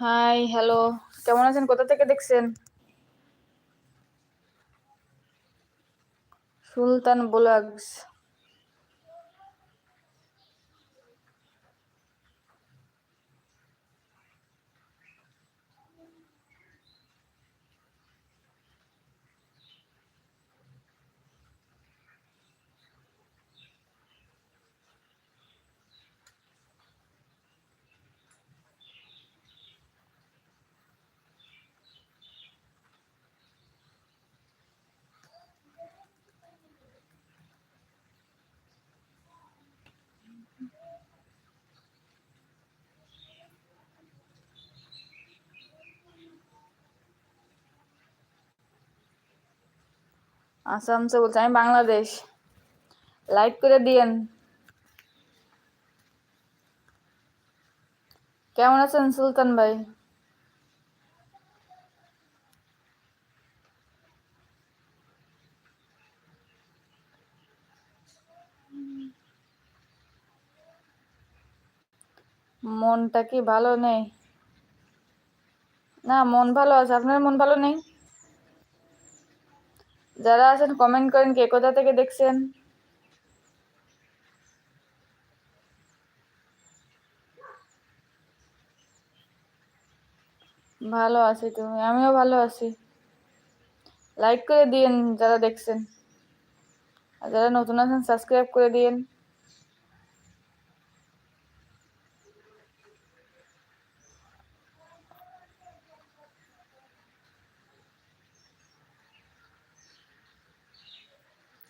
Hi hello কেমন আছেন? কোথা থেকে দেখছেন? সুলতান ব্লগস। আসাম সে বলছে, আমি বাংলাদেশ। লাইক করে দিয়েন। কেমন আছেন সুলতান ভাই? মনটা কি ভালো নেই? না, মন ভালো আছে। আপনার মন ভালো নেই? যারা আছেন কমেন্ট করেন কে কোথা থেকে দেখছেন। ভালো আছি তুমি, আমিও ভালো আছি। লাইক করে দিয়েন যারা দেখছেন। আর যারা নতুন আছেন সাবস্ক্রাইব করে দিয়েন।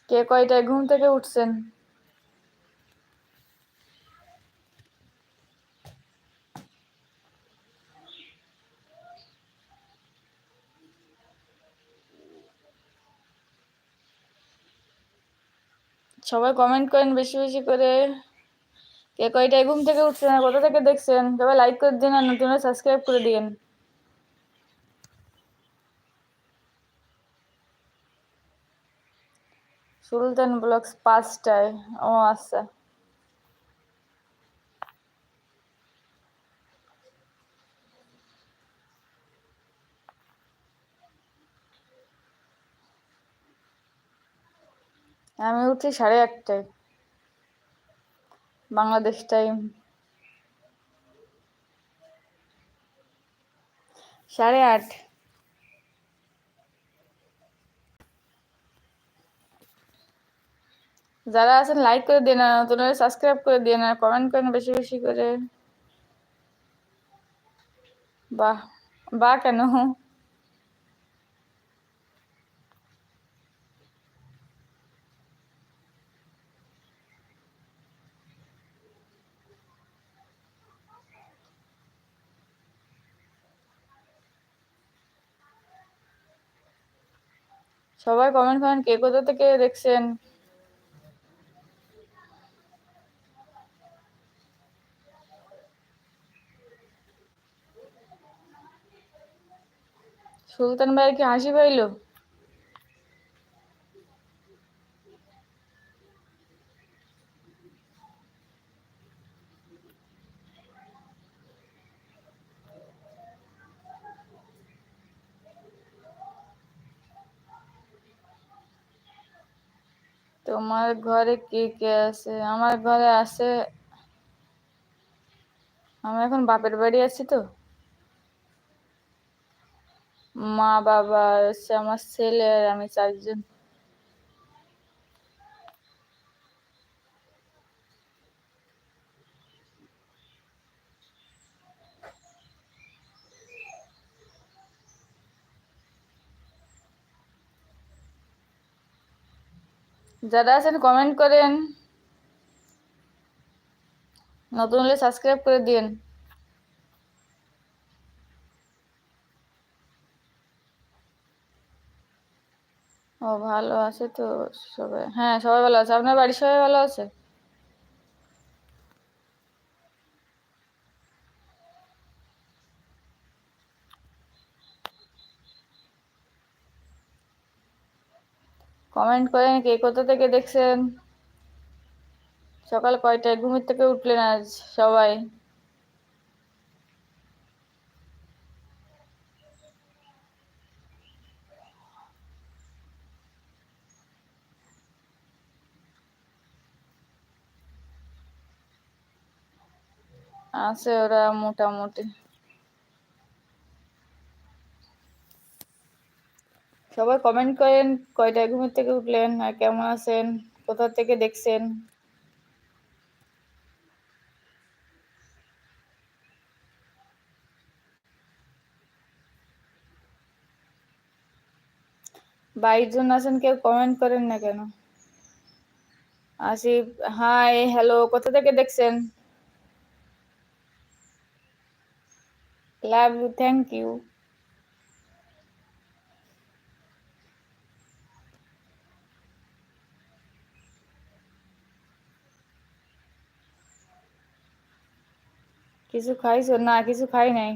কে কয়টায় ঘুম থেকে উঠছেন? সবাই কমেন্ট করেন বেশি বেশি করে। কে কয়টায় ঘুম থেকে উঠছেন কোথা থেকে দেখছেন? সবাই লাইক করে দিন আর নতুন সাবস্ক্রাইব করে দিন সুলতান ব্লগস পাঁচটায় ও আচ্ছা আমি উঠি সাড়ে আটটায়। বাংলাদেশ টাইম সাড়ে আট। যারা আছেন লাইক করে দিন, আর নতুন সাবস্ক্রাইব করে দিন, আর কমেন্ট করেন বেশি বেশি করে। বাহ বাহ কেন? সবাই কমেন্ট করেন, কে কোথা থেকে দেখছেন? সুলতান ভাই কি হাসি পাইলো? তোমার ঘরে কে কে আছে? আমার ঘরে আছে আমি এখন বাপের বাড়ি আছি তো। মা, বাবা, হচ্ছে আমার ছেলে আর আমি চারজন। যারা আছেন কমেন্ট করেন। নতুন হলে সাবস্ক্রাইব করে দিন ও, ভালো আছে তো সবাই। হ্যাঁ সবাই ভালো আছে। আপনার বাড়ির সবাই ভালো আছে? কমেন্ট করেন কে কোথা থেকে দেখছেন? সকাল কয়টায়? ঘুমের থেকে উঠলেন আজ সবাই। আছে ওরা মোটামুটি। সবাই কমেন্ট করেন, কয়টায় ঘুমের থেকে উঠলেন আর কেমন আছেন, কোথা থেকে দেখছেন? বাইশ জন আছেন, কেউ কমেন্ট করেন না কেন? আসিফ হাই হ্যালো কোথা থেকে দেখছেন? লাভ ইউ থ্যাংক ইউ কিছু খাইছো না কিছু খাই নাই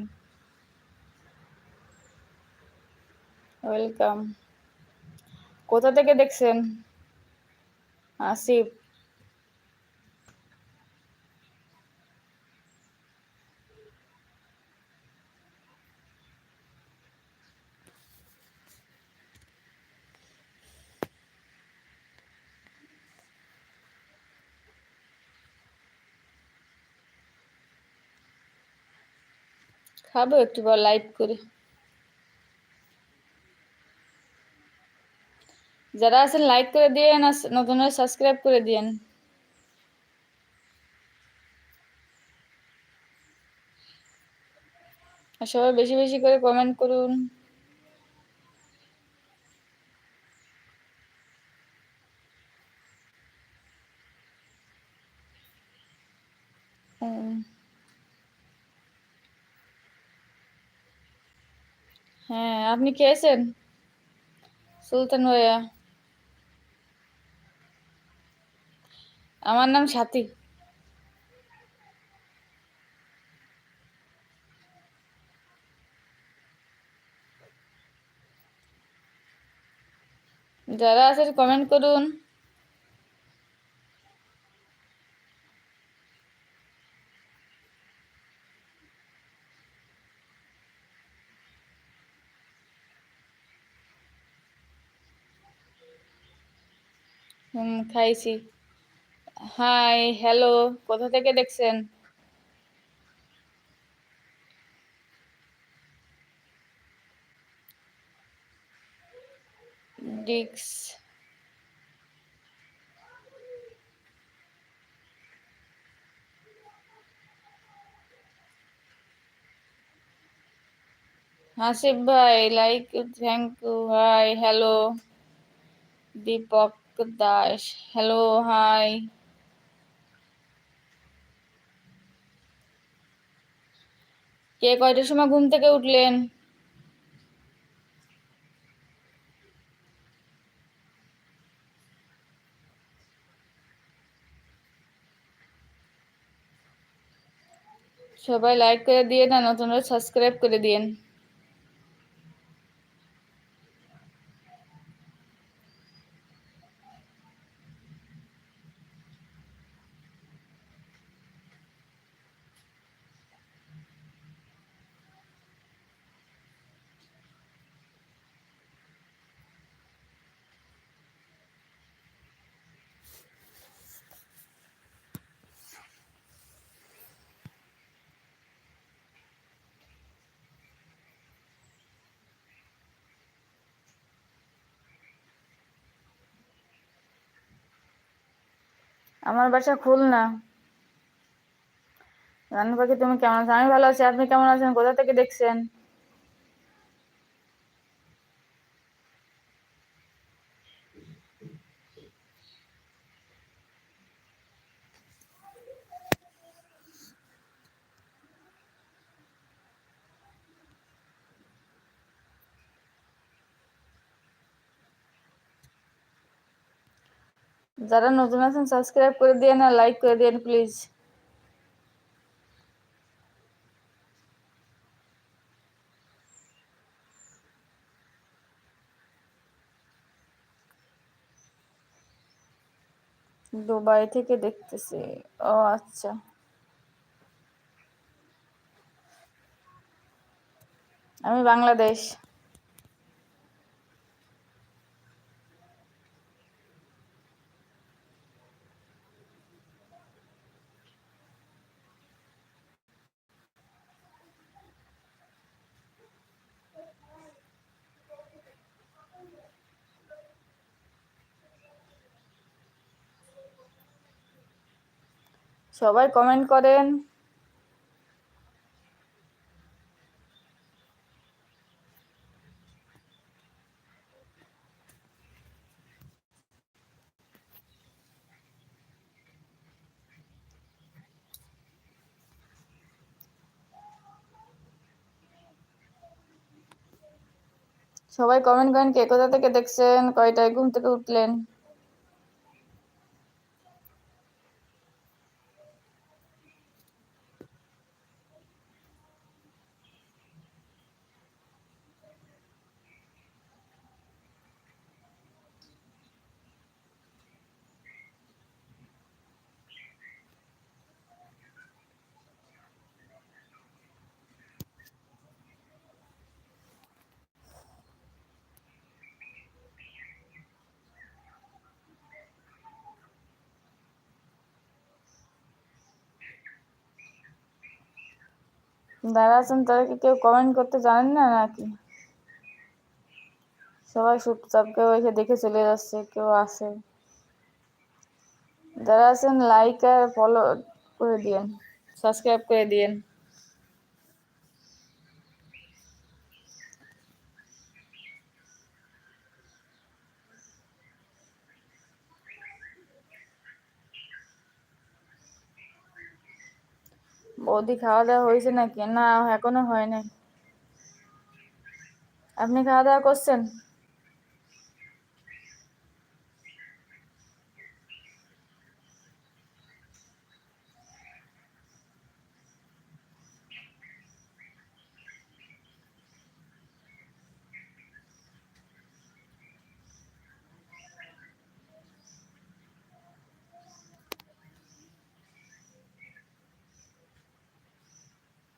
ওয়েলকাম কোথা থেকে দেখছেন আসিফ খাব, একটু পর লাইভ করে। যারা আছেন লাইক করে দিয়েন আর নতুন সাবস্ক্রাইব করে দিয়েন। সবাই বেশি বেশি করে কমেন্ট করুন। হ্যাঁ আপনি খেয়েছেন সুলতান ভাইয়া। আমার নাম সাথী। যারা আছে কমেন্ট করুন। হুম, খাইছি। হাই, হ্যালো, কোথা থেকে দেখছেন? ডিক্স। হাসিফ ভাই like thank you hi hello Deepak. Das hello hi কে কয়টার সময় ঘুম থেকে উঠলেন? সবাই লাইক করে দিয়ে না নতুনরা সাবস্ক্রাইব করে দিয়েন। আমার বাসা খুলনা। রানু পাখি, তুমি কেমন আছো? আমি ভালো আছি, আপনি কেমন আছেন? কোথা থেকে দেখছেন? যারা নতুন আছেন সাবস্ক্রাইব করে দিয়ে না লাইক করে দিন প্লিজ দুবাই থেকে দেখতেছি। ও আচ্ছা। আমি বাংলাদেশ। সবাই কমেন্ট করেন। সবাই কমেন্ট করেন কে কোথা থেকে দেখছেন কয়টায় ঘুম থেকে উঠলেন। যারা আছেন, তারা কি কেউ কমেন্ট করতে জানেন না নাকি? সবাই চুপচাপ কেউ এসে দেখে চলে যাচ্ছে, কেউ আসে। যারা আছেন লাইক আর ফলো করে দিয়েন সাবস্ক্রাইব করে দিয়েন। বৌদি খাওয়া দাওয়া হয়েছে নাকি? না এখনও হয় নাই আপনি খাওয়া দাওয়া করছেন?